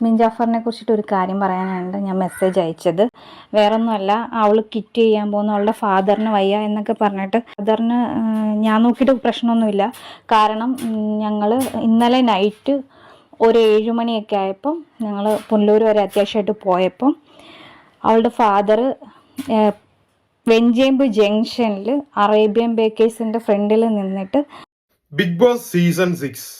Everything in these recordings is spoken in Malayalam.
ജാസ്മിൻ ജാഫറിനെ കുറിച്ചിട്ട് ഒരു കാര്യം പറയാനാണ് ഞാൻ മെസ്സേജ് അയച്ചത്. വേറൊന്നുമല്ല അവൾ കിറ്റ് ചെയ്യാൻ പോകുന്ന അവളുടെ ഫാദറിന് വയ്യ എന്നൊക്കെ പറഞ്ഞിട്ട് ഫാദറിന് ഞാൻ നോക്കിയിട്ട് പ്രശ്നമൊന്നുമില്ല. കാരണം ഞങ്ങൾ ഇന്നലെ നൈറ്റ് ഒരു ഏഴുമണിയൊക്കെ ആയപ്പം ഞങ്ങൾ പുനലൂർ വരെ അത്യാവശ്യമായിട്ട് പോയപ്പം അവളുടെ ഫാദർ വെഞ്ചേമ്പ് ജംഗ്ഷനിൽ അറേബ്യൻ ബേക്കേഴ്സിന്റെ ഫ്രണ്ടിൽ നിന്നിട്ട് ബിഗ് ബോസ് സീസൺ സിക്സ്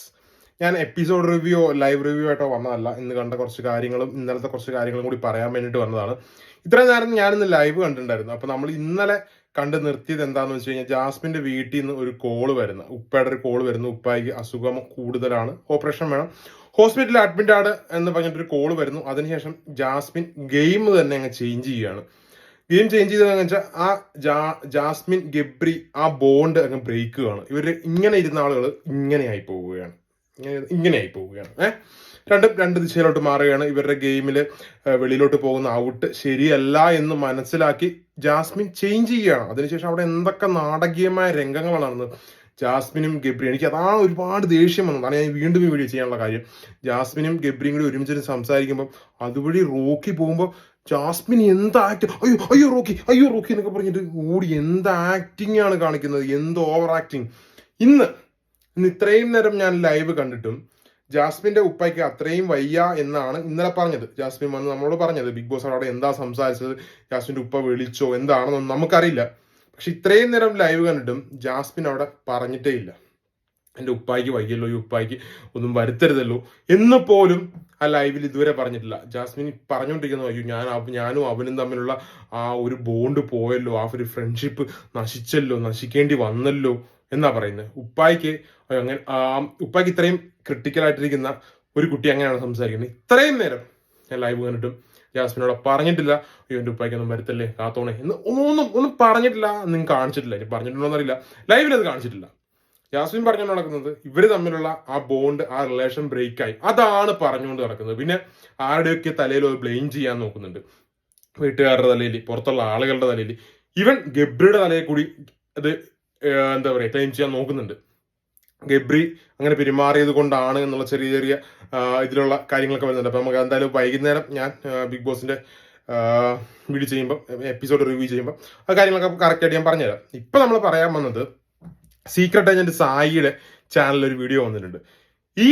ഞാൻ എപ്പിസോഡ് റിവ്യൂ ലൈവ് റിവ്യൂ ആയിട്ടോ വന്നതല്ല. ഇന്ന് കണ്ട കുറച്ച് കാര്യങ്ങളും ഇന്നലത്തെ കുറച്ച് കാര്യങ്ങളും കൂടി പറയാൻ വേണ്ടിയിട്ട് വന്നതാണ്. ഇത്ര നേരം ഞാൻ ഞാനിന്ന് ലൈവ് കണ്ടിട്ടുണ്ടായിരുന്നു. അപ്പൊ നമ്മൾ ഇന്നലെ കണ്ട് നിർത്തിയത് എന്താണെന്ന് വെച്ച് കഴിഞ്ഞാൽ ജാസ്മിന്റെ വീട്ടിൽ നിന്ന് ഒരു കോൾ വരുന്നു. ഉപ്പയുടെ ഒരു കോൾ വരുന്നു. ഉപ്പായിക്ക് അസുഖം കൂടുതലാണ്. ഓപ്പറേഷൻ വേണം. ഹോസ്പിറ്റലിൽ അഡ്മിറ്റ് ആണ് എന്ന് പറഞ്ഞിട്ടൊരു കോൾ വരുന്നു. അതിനുശേഷം ജാസ്മിൻ ഗെയിം തന്നെ അങ്ങ് ചേഞ്ച് ചെയ്യുകയാണ്. ഗെയിം ചേഞ്ച് ചെയ്തതെന്ന് വെച്ചാൽ ആ ജാ ജാസ്മിൻ ഗബ്രി ആ ബോണ്ട് അങ്ങ് ബ്രേക്കുകയാണ് ഇവർ ഇങ്ങനെ ഇരുന്ന ആളുകൾ ഇങ്ങനെയായി പോവുകയാണ്. ഇങ്ങനെ ഇങ്ങനെയായി പോവുകയാണ്. ഏഹ് രണ്ടും രണ്ട് ദിശയിലോട്ട് മാറുകയാണ്. ഇവരുടെ ഗെയിമിൽ വെളിയിലോട്ട് പോകുന്ന ഔട്ട് ശരിയല്ല എന്ന് മനസ്സിലാക്കി ജാസ്മിൻ ചേഞ്ച് ചെയ്യുകയാണ്. അതിനുശേഷം അവിടെ എന്തൊക്കെ നാടകീയമായ രംഗങ്ങളാണ് ജാസ്മിനും ഗബ്രി എനിക്ക് അതാണ് ഒരുപാട് ദേഷ്യം വന്നത്. അതാണ് ഞാൻ വീണ്ടും ഈ വീഡിയോ ചെയ്യാനുള്ള കാര്യം. ജാസ്മിനും ഗബ്രിയും കൂടി ഒരുമിച്ച് സംസാരിക്കുമ്പോൾ അതുവഴി റോക്കി പോകുമ്പോൾ ജാസ്മിൻ എന്ത് ആക്ട് അയ്യോ അയ്യോ റോക്കി അയ്യോ റോക്കി എന്നൊക്കെ പറഞ്ഞിട്ട് ഓടി എന്ത് ആക്ടിങ് ആണ് കാണിക്കുന്നത്? എന്ത് ഓവർ ആക്ടിങ് ഇന്ന് ഇന്ന് ഇത്രയും നേരം ഞാൻ ലൈവ് കണ്ടിട്ടും ജാസ്മിന്റെ ഉപ്പയ്ക്ക് അത്രയും വയ്യ എന്നാണ് ഇന്നലെ പറഞ്ഞത്. ജാസ്മിൻ വന്ന് നമ്മളോട് പറഞ്ഞത് ബിഗ് ബോസ് അവിടെ എന്താ സംസാരിച്ചത്? ജാസ്മിന്റെ ഉപ്പ വിളിച്ചോ? എന്താണെന്നൊന്നും നമുക്കറിയില്ല. പക്ഷെ ഇത്രയും നേരം ലൈവ് കണ്ടിട്ടും ജാസ്മിൻ അവിടെ പറഞ്ഞിട്ടേ ഇല്ല. എന്റെ ഉപ്പായിക്ക് വയ്യല്ലോ ഈ ഉപ്പായിക്ക് ഒന്നും വരുത്തരുതല്ലോ എന്ന് പോലും ആ ലൈവിൽ ഇതുവരെ പറഞ്ഞിട്ടില്ല. ജാസ്മിൻ പറഞ്ഞുകൊണ്ടിരിക്കുന്നു അയ്യോ ഞാൻ ഞാനും അവനും തമ്മിലുള്ള ആ ഒരു ബോണ്ട് പോയല്ലോ ആ ഒരു ഫ്രണ്ട്ഷിപ്പ് നശിച്ചല്ലോ നശിക്കേണ്ടി വന്നല്ലോ എന്നാ പറയുന്നത് ഉപ്പായിക്ക് അങ്ങനെ ഉപ്പായിക്ക് ഇത്രയും ക്രിട്ടിക്കൽ ആയിട്ടിരിക്കുന്ന ഒരു കുട്ടി അങ്ങനെയാണ് സംസാരിക്കുന്നത്. ഇത്രയും നേരം ഞാൻ ലൈവ് കണ്ടിട്ടും ജാസ്മിനോട് പറഞ്ഞിട്ടില്ല അയ്യോ എന്റെ ഉപ്പായിക്കൊന്നും വരുത്തല്ലേ കാത്തോണേ എന്ന് ഒന്നും ഒന്നും പറഞ്ഞിട്ടില്ല നിങ്ങൾ കാണിച്ചിട്ടില്ല. ഇനി പറഞ്ഞിട്ടുണ്ടോ എന്നറിയില്ല. ലൈവിൽ അത് കാണിച്ചിട്ടില്ല. ജാസ്മിൻ പറഞ്ഞു നടക്കുന്നത് ഇവർ തമ്മിലുള്ള ആ ബോണ്ട് ആ റിലേഷൻ ബ്രേക്കായി അതാണ് പറഞ്ഞുകൊണ്ട് നടക്കുന്നത്. പിന്നെ ആരുടെയൊക്കെ തലയിൽ ഒരു ബ്ലെയിം ചെയ്യാൻ നോക്കുന്നുണ്ട്. വീട്ടുകാരുടെ തലയിൽ പുറത്തുള്ള ആളുകളുടെ തലയിൽ. ഈവൻ ഗബ്രിയുടെ തലയിൽ കൂടി അത് എന്താ പറയുക ക്ലെയിം ചെയ്യാൻ നോക്കുന്നുണ്ട്. ഗബ്രി അങ്ങനെ പെരുമാറിയത് കൊണ്ടാണ് എന്നുള്ള ചെറിയ ചെറിയ ഇതിലുള്ള കാര്യങ്ങളൊക്കെ വരുന്നുണ്ട്. അപ്പോൾ നമുക്ക് എന്തായാലും വൈകുന്നേരം ഞാൻ ബിഗ് ബോസിന്റെ വീഡിയോ ചെയ്യുമ്പോൾ എപ്പിസോഡ് റിവ്യൂ ചെയ്യുമ്പോൾ ആ കാര്യങ്ങളൊക്കെ കറക്റ്റായിട്ട് ഞാൻ പറഞ്ഞുതരാം. ഇപ്പം നമ്മൾ പറയാൻ വന്നത് സീക്രട്ട് ഏജന്റ് സായിയുടെ ചാനലിൽ ഒരു വീഡിയോ വന്നിട്ടുണ്ട്. ഈ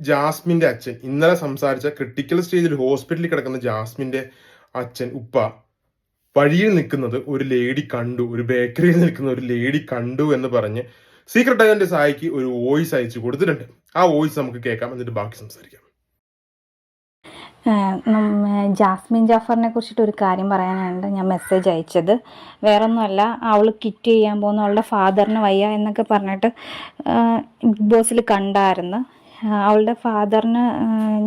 ജാസ്മിന്റെ അച്ഛൻ ഇന്നലെ സംസാരിച്ച ക്രിട്ടിക്കൽ സ്റ്റേജിൽ ഹോസ്പിറ്റലിൽ കിടക്കുന്ന ജാസ്മിന്റെ അച്ഛൻ ഉപ്പ വഴിയിൽ നിൽക്കുന്നത് ഒരു ലേഡി കണ്ടു ഒരു ബേക്കറിയിൽ നിൽക്കുന്ന ഒരു ലേഡി കണ്ടു എന്ന് പറഞ്ഞ് സീക്രട്ട് ഏജന്റ് സായിക്ക് ഒരു വോയിസ് അയച്ചു കൊടുത്തിട്ടുണ്ട്. ആ വോയിസ് നമുക്ക് കേൾക്കാം എന്നിട്ട് ബാക്കി സംസാരിക്കാം. ജാസ്മിൻ ജാഫറിനെ കുറിച്ചിട്ട് ഒരു കാര്യം പറയാനാണ് ഞാൻ മെസ്സേജ് അയച്ചത്. വേറൊന്നുമല്ല അവൾ കിറ്റ് ചെയ്യാൻ പോകുന്ന അവളുടെ ഫാദറിന് വയ്യ എന്നൊക്കെ പറഞ്ഞിട്ട് ബിഗ് ബോസിൽ കണ്ടായിരുന്നു. അവളുടെ ഫാദറിന്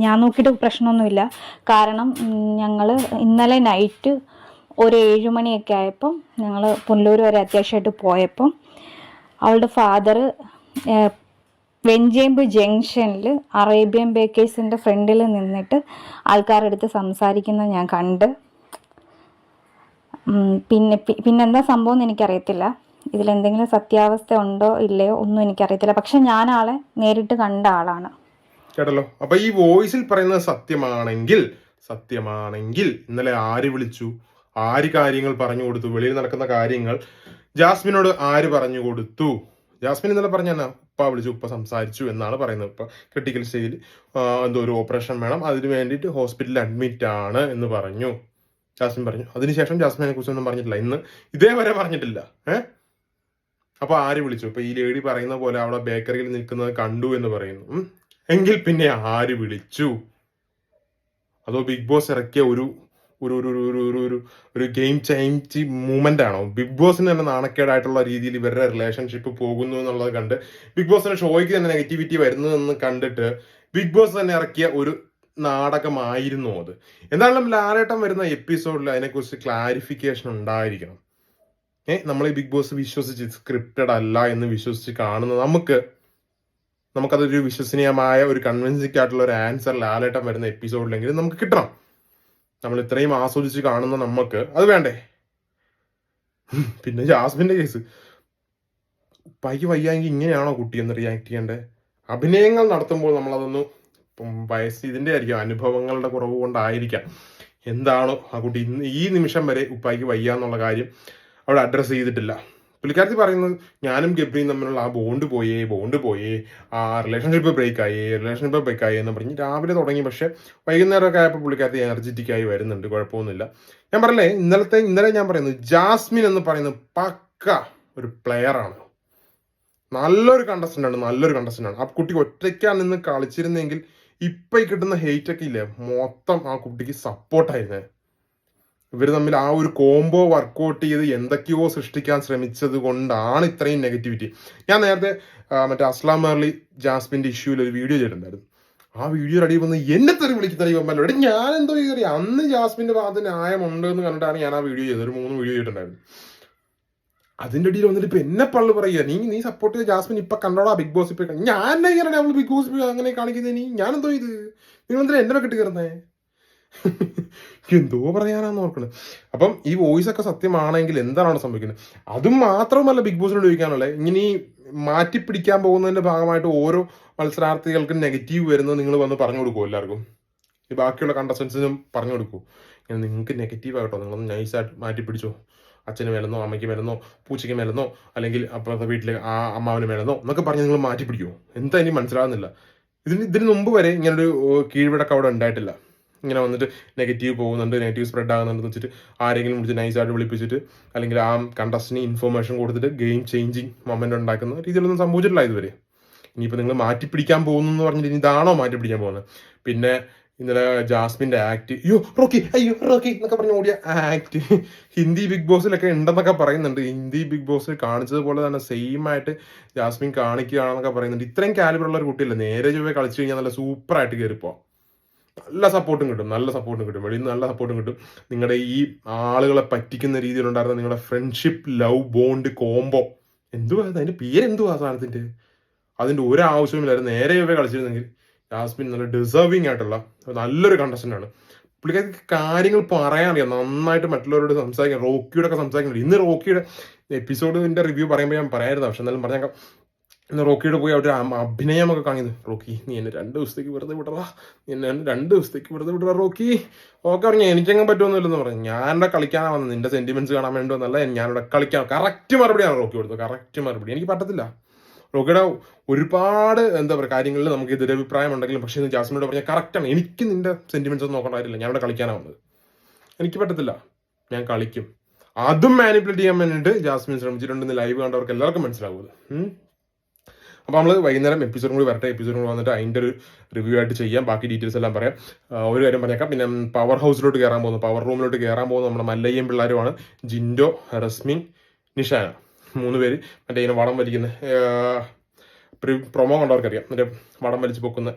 ഞാൻ നോക്കിയിട്ട് പ്രശ്നമൊന്നുമില്ല. കാരണം ഞങ്ങൾ ഇന്നലെ നൈറ്റ് ഒരു ഏഴ് മണിയൊക്കെ ആയപ്പം ഞങ്ങൾ പുനലൂർ വരെ അത്യാവശ്യമായിട്ട് പോയപ്പം അവളുടെ ഫാദർ വെഞ്ചേമ്പ് ജംഗ്ഷനിൽ അറേബ്യൻ ബേക്കേഴ്സിന്റെ ഫ്രണ്ടിൽ നിന്നിട്ട് ആൾക്കാരുടെ അടുത്ത് സംസാരിക്കുന്നത് ഞാൻ കണ്ട്. പിന്നെ പിന്നെന്താ സംഭവം എന്ന് എനിക്കറിയത്തില്ല. ഇതിലെന്തെങ്കിലും സത്യാവസ്ഥ ഉണ്ടോ ഇല്ലയോ ഒന്നും എനിക്കറിയത്തില്ല. പക്ഷെ ഞാൻ ആളെ നേരിട്ട് കണ്ട ആളാണ്. കേട്ടല്ലോ. അപ്പൊ ഈ വോയിസിൽ പറയുന്നത് സത്യമാണെങ്കിൽ സത്യമാണെങ്കിൽ ഇന്നലെ ആര് വിളിച്ചു? ആര് കാര്യങ്ങൾ പറഞ്ഞു കൊടുത്തു? വെളിയിൽ നടക്കുന്ന കാര്യങ്ങൾ ജാസ്മിനോട് ആര് പറഞ്ഞു കൊടുത്തു? ജാസ്മിൻ ഇന്നലെ പറഞ്ഞ ഉപ്പ വിളിച്ചു ഉപ്പ സംസാരിച്ചു എന്നാണ് പറയുന്നത്. ഇപ്പൊ ക്രിട്ടിക്കൽ സ്റ്റേജിൽ എന്തോ ഒരു ഓപ്പറേഷൻ വേണം. അതിന് വേണ്ടിയിട്ട് ഹോസ്പിറ്റലിൽ അഡ്മിറ്റ് ആണ് എന്ന് പറഞ്ഞു. ജാസ്മിൻ പറഞ്ഞു. അതിനുശേഷം ജാസ്മിനെ കുറിച്ചൊന്നും പറഞ്ഞിട്ടില്ല. ഇന്ന് ഇതേവരെ പറഞ്ഞിട്ടില്ല. ഏഹ് അപ്പൊ ആര് വിളിച്ചു? ഇപ്പൊ ഈ ലേഡി പറയുന്ന പോലെ അവിടെ ബേക്കറിയിൽ നിൽക്കുന്നത് കണ്ടു എന്ന് പറയുന്നു. എങ്കിൽ പിന്നെ ആര് വിളിച്ചു? അതോ ബിഗ് ബോസ് ഇറക്കിയ ഒരു ഒരു ഒരു ഒരു ഒരു ഒരു ഒരു ഗെയിം ചേഞ്ച് മൂവ്മെന്റ് ആണോ? ബിഗ് ബോസിന് തന്നെ നാണക്കേടായിട്ടുള്ള രീതിയിൽ ഇവരുടെ റിലേഷൻഷിപ്പ് പോകുന്നു എന്നുള്ളത് കണ്ട് ബിഗ് ബോസിന്റെ ഷോയ്ക്ക് തന്നെ നെഗറ്റിവിറ്റി വരുന്നു എന്ന് കണ്ടിട്ട് ബിഗ് ബോസ് തന്നെ ഇറക്കിയ ഒരു നാടകമായിരുന്നു അത്. എന്തായാലും ലാലേട്ടം വരുന്ന എപ്പിസോഡിൽ അതിനെക്കുറിച്ച് ക്ലാരിഫിക്കേഷൻ ഉണ്ടായിരിക്കണം. ഏഹ് നമ്മൾ ഈ ബിഗ് ബോസ് വിശ്വസിച്ച് സ്ക്രിപ്റ്റഡ് അല്ല എന്ന് വിശ്വസിച്ച് കാണുന്ന നമുക്ക് നമുക്കതൊരു വിശ്വസനീയമായ ഒരു കൺവിൻസിംഗ് ആയിട്ടുള്ള ഒരു ആൻസർ ലാലേട്ടം വരുന്ന എപ്പിസോഡിലെങ്കിലും നമുക്ക് കിട്ടണം. നമ്മൾ ഇത്രയും ആസ്വദിച്ച് കാണുന്ന നമുക്ക് അത് വേണ്ടേ? പിന്നെ ജാസ്മിന്റെ കേസ് പൈക്ക് വയ്യാമെങ്കിൽ ഇങ്ങനെയാണോ കുട്ടി എന്ന് റിയാക്ട് ചെയ്യേണ്ടത് അഭിനയങ്ങൾ നടത്തുമ്പോൾ നമ്മളതൊന്ന് വയസ്സ് ഇതിന്റെ ആയിരിക്കാം അനുഭവങ്ങളുടെ കുറവ് കൊണ്ടായിരിക്കാം. എന്താണോ ആ കുട്ടി ഈ നിമിഷം വരെ ഉപ്പായിക്ക് വയ്യ എന്നുള്ള കാര്യം അവിടെ അഡ്രസ്സ് ചെയ്തിട്ടില്ല. പുള്ളിക്കാരത്തി പറയുന്നത് ഞാനും ഗബ്രിയും തമ്മിലുള്ള ആ ബോണ്ട് പോയേ ബോണ്ട് പോയേ ആ റിലേഷൻഷിപ്പ് ബ്രേക്ക് ആയേ റിലേഷൻഷിപ്പ് ബ്രേക്ക് ആയേ എന്ന് പറഞ്ഞ് രാവിലെ തുടങ്ങി. പക്ഷെ വൈകുന്നേരമൊക്കെ ആയപ്പോൾ പുള്ളിക്കാരത്തി എനർജറ്റിക് ആയി വരുന്നുണ്ട്. കുഴപ്പമൊന്നുമില്ല. ഞാൻ പറഞ്ഞേ ഇന്നലത്തെ ഇന്നലെ ഞാൻ പറയുന്നത് ജാസ്മിൻ എന്ന് പറയുന്നത് പക്ക ഒരു പ്ലെയർ ആണ്. നല്ലൊരു കണ്ടസ്റ്റന്റ് ആണ് നല്ലൊരു കണ്ടസ്റ്റന്റ് ആണ്. ആ കുട്ടി ഒറ്റയ്ക്കാണ് നിന്ന് കളിച്ചിരുന്നെങ്കിൽ ഇപ്പൊ കിട്ടുന്ന ഹെയ്റ്റൊക്കെ ഇല്ലേ മൊത്തം ആ കുട്ടിക്ക് സപ്പോർട്ടായിരുന്നേ ഇവർ തമ്മിൽ ആ ഒരു കോംബോ വർക്കൗട്ട് ചെയ്ത് എന്തൊക്കെയോ സൃഷ്ടിക്കാൻ ശ്രമിച്ചത് കൊണ്ടാണ് ഇത്രയും നെഗറ്റിവിറ്റി ഞാൻ നേരത്തെ മറ്റേ അസ്ലാം അർലി ജാസ്മിന്റെ ഇഷ്യൂവിൽ ഒരു വീഡിയോ ചെയ്തിട്ടുണ്ടായിരുന്നു. ആ വീഡിയോ അടി വന്ന് എന്നെ തെറി വിളിക്കുന്ന വന്നല്ലോ എടി ഞാൻ എന്തോ ചെയ്തറി അന്ന് ജാസ്മിന്റെ ഭാഗത്ത് ന്യായമുണ്ട് എന്ന് കണ്ടിട്ടാണ് ഞാൻ ആ വീഡിയോ ചെയ്തത്. ഒരു മൂന്ന് വീഡിയോ ചെയ്തിട്ടുണ്ടായിരുന്നു. അതിന്റെ ഇടയിൽ വന്നിട്ട് ഇപ്പൊ എന്നെ പള്ളു പറയുക നീ നീ സപ്പോർട്ട് ചെയ്ത ജാസ്മിൻ ഇപ്പൊ കണ്ടോടാ ബിഗ് ബോസ് ഇപ്പൊ. ഞാൻ എന്നെ അവൾ ബിഗ് ബോസ് അങ്ങനെ കാണിക്കുന്നത് നീ? ഞാൻ എന്തോ ഇത് നിങ്ങൾ എന്തിനാ എന്നെ കെട്ടി കയറുന്നേ? എന്തോ പറയാനാന്ന് ഓർക്കണത് അപ്പം ഈ വോയിസ് ഒക്കെ സത്യമാണെങ്കിൽ എന്താണ് സംഭവിക്കുന്നത്? അതും മാത്രമല്ല ബിഗ് ബോസിനോട് ചോദിക്കാനുള്ളത്. ഇങ്ങനെ മാറ്റിപ്പിടിക്കാൻ പോകുന്നതിന്റെ ഭാഗമായിട്ട് ഓരോ മത്സരാർത്ഥികൾക്കും നെഗറ്റീവ് വരുന്നത് നിങ്ങൾ വന്ന് പറഞ്ഞു കൊടുക്കുമോ എല്ലാവർക്കും? ഈ ബാക്കിയുള്ള കണ്ടസ്റ്റൻസിനും പറഞ്ഞു കൊടുക്കൂ ഇങ്ങനെ നിങ്ങൾക്ക് നെഗറ്റീവ് ആകട്ടോ നിങ്ങളൊന്ന് നൈസായിട്ട് മാറ്റി പിടിച്ചോ അച്ഛന് മേലെന്നോ അമ്മയ്ക്ക് മേലെന്നോ പൂച്ചയ്ക്ക് മേലെന്നോ അല്ലെങ്കിൽ അപ്പുറത്തെ വീട്ടിലെ ആ അമ്മാവിന് മേലെന്നോ എന്നൊക്കെ പറഞ്ഞ് നിങ്ങൾ മാറ്റി പിടിക്കുമോ എന്താ ഇനി മനസ്സിലാകുന്നില്ല. ഇതിന് ഇതിന് മുമ്പ് വരെ ഇങ്ങനൊരു കീഴ്വഴക്കം അവിടെ ഉണ്ടായിട്ടില്ല. ഇങ്ങനെ വന്നിട്ട് നെഗറ്റീവ് പോകുന്നുണ്ട് നെഗറ്റീവ് സ്പ്രെഡ് ആകുന്നുണ്ടെന്ന് വെച്ചിട്ട് ആരെങ്കിലും വിളിച്ച് നൈസായിട്ട് വിളിപ്പിച്ചിട്ട് അല്ലെങ്കിൽ ആ കണ്ടസ്റ്റിന് ഇൻഫർമേഷൻ കൊടുത്തിട്ട് ഗെയിം ചേഞ്ചിങ് മൊമെന്റ് ഉണ്ടാക്കുന്ന രീതിയിലൊന്നും സംഭവിച്ചിട്ടില്ല ഇതുവരെ. ഇനിയിപ്പോൾ നിങ്ങൾ മാറ്റി പിടിക്കാൻ പോകുന്നു എന്ന് പറഞ്ഞിട്ട് ഇതാണോ മാറ്റിപ്പിടിക്കാൻ പോകുന്നത്? പിന്നെ ഇന്നലെ ജാസ്മിന്റെ ആക്ട് അയ്യോ റോക്കി അയ്യോ റോക്കി എന്നൊക്കെ പറഞ്ഞ് ഓടിയ ആക്ട് ഹിന്ദി ബിഗ് ബോസിലൊക്കെ ഉണ്ടെന്നൊക്കെ പറയുന്നുണ്ട്. ഹിന്ദി ബിഗ് ബോസിൽ കാണിച്ചതുപോലെ തന്നെ സെയിം ആയിട്ട് ജാസ്മിൻ കാണിക്കുകയാണെന്നൊക്കെ പറയുന്നുണ്ട്. ഇത്രയും കാലിബറുള്ള ഒരു കുട്ടിയല്ല? നേരെ ചൊവ്വേ കളിച്ചു കഴിഞ്ഞാൽ നല്ല സൂപ്പറായിട്ട് കയറിപ്പോ നല്ല സപ്പോർട്ടും കിട്ടും നല്ല സപ്പോർട്ടും കിട്ടും. വെളിയിൽ നിന്ന് നല്ല സപ്പോർട്ടും കിട്ടും. നിങ്ങളുടെ ഈ ആളുകളെ പറ്റിക്കുന്ന രീതിയിലുണ്ടായിരുന്ന നിങ്ങളുടെ ഫ്രണ്ട്ഷിപ്പ് ലവ് ബോണ്ട് കോംബോ എന്തുവാ അതിന്റെ പേര് എന്തുവാ സാധനത്തിന്റെ അതിന്റെ അതിന്റെ ഒരു ആവശ്യമില്ലായിരുന്നു നേരെ ഇവ കളിച്ചിരുന്നെങ്കിൽ യാസ്മിൻ നല്ല ഡിസേർവിംഗ് ആയിട്ടുള്ള നല്ലൊരു കണ്ടസ്റ്റന്റാണ് പുള്ളിക്കാർക്ക് കാര്യങ്ങൾ പറയാൻ അറിയാം നന്നായിട്ട് മറ്റുള്ളവരോട് സംസാരിക്കാം. റോക്കിയുടെ ഒക്കെ സംസാരിക്കുന്നുണ്ട്. ഇന്ന് റോക്കിയുടെ എപ്പിസോഡിന്റെ റിവ്യൂ പറയുമ്പോൾ ഞാൻ പറയായിരുന്നു. പക്ഷെ എന്നാലും പറഞ്ഞേക്കാം. ഇന്ന് റോക്കിയുടെ പോയി അവിടെ അഭിനയമൊക്കെ കാണിയത് റോക്കി നീ എന്നെ രണ്ട് ദിവസത്തേക്ക് വെറുതെ വിടറാ. നീ എന്നെ രണ്ട് ദിവസത്തേക്ക് വെറുതെ വിടറാ റോക്കി. ഓക്കെ പറഞ്ഞു എനിക്കങ്ങനെ പറ്റുമെന്നില്ലെന്ന് പറഞ്ഞു. ഞാൻ ഇവിടെ കളിക്കാനാ വന്നത് നിന്റെ സെന്റിമെന്റ്സ് കാണാൻ വേണ്ടി വന്നല്ല ഞാനിവിടെ കളിക്കാൻ കറക്റ്റ് മറുപടിയാണ് റോക്കി കൊടുത്തത്. കറക്റ്റ് മറുപടി. എനിക്ക് പറ്റത്തില്ല. റോക്കിയുടെ ഒരുപാട് എന്താ പറയുക കാര്യങ്ങളിൽ നമുക്ക് എതിരഭിപ്രായം ഉണ്ടെങ്കിലും പക്ഷേ ജാസ്മിനോട് പറഞ്ഞാൽ കറക്റ്റാണ് എനിക്ക് നിന്റെ സെന്റിമെന്റ്സ് ഒന്നും നോക്കേണ്ട കാര്യമില്ല. ഞാൻ ഇവിടെ കളിക്കാനാ വന്നത്. എനിക്ക് പറ്റത്തില്ല. ഞാൻ കളിക്കും. അതും മാനിപ്പുലേറ്റ് ചെയ്യാൻ വേണ്ടിയിട്ട് ജാസ്മിൻ ശ്രമിച്ചിട്ടുണ്ടെന്ന് ലൈവ് കണ്ടവർക്ക് എല്ലാവർക്കും മനസ്സിലാവുന്നത്. അപ്പോൾ നമ്മൾ വൈകുന്നേരം എപ്പിസോഡും കൂടി വരട്ടെ. എപ്പിസോഡും കൂടി വന്നിട്ട് അതിന്റെ ഒരു റിവ്യൂ ആയിട്ട് ചെയ്യാം. ബാക്കി ഡീറ്റെയിൽസ് എല്ലാം പറയാം. ഒരു കാര്യം പറഞ്ഞേക്കാം. പിന്നെ പവർ ഹൗസിലോട്ട് കയറാൻ പോകുന്നു. പവർ റൂമിലോട്ട് കയറാൻ പോകുന്ന നമ്മുടെ മല്ലയ്യം പിള്ളേരുമാണ്. ജിൻഡോ റസ്മിൻ നിഷാന മൂന്ന് പേര്. മറ്റേ ഇതിനെ വടം വലിക്കുന്ന പ്രൊമോ കണ്ടവർക്കറിയാം. മറ്റേ വടം വലിച്ച് പൊക്കുന്ന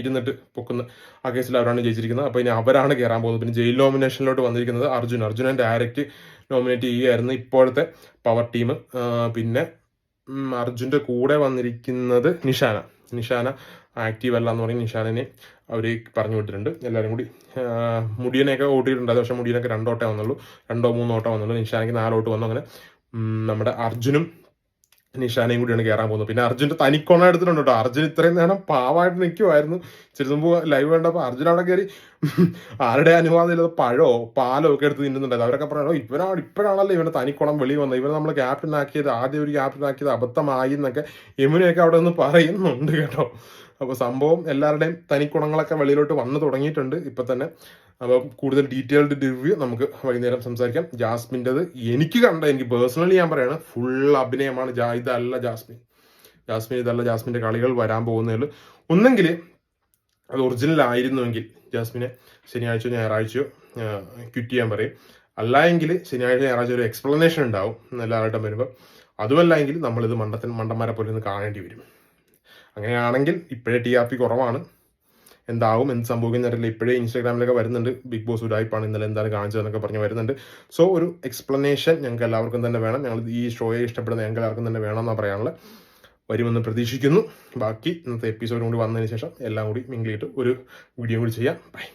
ഇരുന്നിട്ട് പൊക്കുന്ന ആ കേസിൽ അവരാണ് ജയിച്ചിരിക്കുന്നത്. അപ്പോൾ ഇനി അവരാണ് കയറാൻ പോകുന്നത്. പിന്നെ ജയിൽ നോമിനേഷനിലോട്ട് വന്നിരിക്കുന്നത് അർജുൻ. അർജുനൻ ഡയറക്റ്റ് നോമിനേറ്റ് ചെയ്യുകയായിരുന്നു ഇപ്പോഴത്തെ പവർ ടീം പിന്നെ അർജുന്റെ കൂടെ വന്നിരിക്കുന്നത് നിഷാന. നിഷാന ആക്റ്റീവ് അല്ല എന്ന് പറയും നിഷാനെ അവർ പറഞ്ഞു വിട്ടിട്ടുണ്ട്. എല്ലാവരും കൂടി മുടിയനെയൊക്കെ ഓട്ടിയിട്ടുണ്ട്. പക്ഷേ മുടിയനൊക്കെ രണ്ടോട്ടേ വന്നുള്ളൂ. രണ്ടോ മൂന്നോ ഓട്ടം വന്നുള്ളൂ. നിഷാനയ്ക്ക് നാലോട്ട് വന്നു. അങ്ങനെ നമ്മുടെ അർജുനും നിഷാനയും കൂടിയാണ് കയറാൻ പോകുന്നത്. പിന്നെ അർജുന്റെ തനിക്കൊണ എടുത്തിട്ടുണ്ട് കേട്ടോ. അർജുൻ ഇത്രയും നേരം പാവമായിട്ട് നിൽക്കുമായിരുന്നു ചെറുതുമ്പോൾ ലൈവ് കണ്ടപ്പോൾ അർജുൻ അവിടെ കയറി ആരുടെ അനുവാദം ഇല്ലാതെ പഴോ പാലോ ഒക്കെ എടുത്ത് തിന്നുന്നുണ്ടായിരുന്നു. അവരൊക്കെ പറയണോ ഇവനാണ് ഇപ്പോഴാണല്ലോ ഇവന്റെ തനിക്കുളം വെളി വന്നത്. ഇവനെ നമ്മൾ ക്യാപ്റ്റൻ ആക്കിയത് ആദ്യം ഒരു ക്യാപ്റ്റൻ ആക്കിയത് അബദ്ധമായി എന്നൊക്കെ യമുനയൊക്കെ അവിടെ നിന്ന് പറയുന്നുണ്ട് കേട്ടോ. അപ്പോൾ സംഭവം എല്ലാവരുടെയും തനിക്കുണങ്ങളൊക്കെ വെളിയിലോട്ട് വന്നു തുടങ്ങിയിട്ടുണ്ട് ഇപ്പം തന്നെ അപ്പം കൂടുതൽ ഡീറ്റെയിൽഡ് റിവ്യൂ നമുക്ക് വൈകുന്നേരം സംസാരിക്കാം. ജാസ്മിന്റെത് എനിക്ക് കണ്ട എനിക്ക് പേഴ്സണലി ഞാൻ പറയാണ് ഫുൾ അഭിനയമാണ്. ജാ ഇതല്ല ജാസ്മിൻ. ജാസ്മിൻ ഇതല്ല ജാസ്മിന്റെ കളികൾ വരാൻ പോകുന്നതിൽ. ഒന്നെങ്കിൽ അത് ഒറിജിനൽ ആയിരുന്നുവെങ്കിൽ ജാസ്മിനെ ശനിയാഴ്ചയോ ഞായറാഴ്ചയോ ക്വിറ്റ് ചെയ്യാൻ പറയും. അല്ല എങ്കിൽ ശനിയാഴ്ച ഞായറാഴ്ച ഒരു എക്സ്പ്ലനേഷൻ ഉണ്ടാവും. എല്ലാവരുടെ വരുമ്പോൾ അതുമല്ല എങ്കിൽ നമ്മളിത് മണ്ടത്തിന് മണ്ടന്മാരെ പോലെ ഒന്ന് കാണേണ്ടി വരും. അങ്ങനെയാണെങ്കിൽ ഇപ്പോഴേ ടി ആർ പി കുറവാണ്. എന്താവും എന്ത് സംഭവിക്കുന്ന അറിയില്ല. ഇപ്പോഴേ ഇൻസ്റ്റാഗ്രാമിലൊക്കെ വരുന്നുണ്ട്. ബിഗ് ബോസ് ഉടായ്പാണ് ഇന്നലെ എന്താണ് കാണിച്ചതെന്നൊക്കെ പറഞ്ഞ് വരുന്നുണ്ട്. സോ ഒരു എക്സ്പ്ലനേഷൻ ഞങ്ങൾക്ക് എല്ലാവർക്കും തന്നെ വേണം. ഞങ്ങൾ ഈ ഷോയെ ഇഷ്ടപ്പെടുന്ന ഞങ്ങൾക്ക് എല്ലാവർക്കും തന്നെ വേണമെന്നാണ് പറയാനുള്ളത്. വരുമെന്ന് പ്രതീക്ഷിക്കുന്നു. ബാക്കി ഇന്നത്തെ എപ്പിസോഡും കൂടി വന്നതിന് ശേഷം എല്ലാം കൂടി മിങ്കിളിയിട്ട് ഒരു വീഡിയോ കൂടി ചെയ്യാം. ബൈ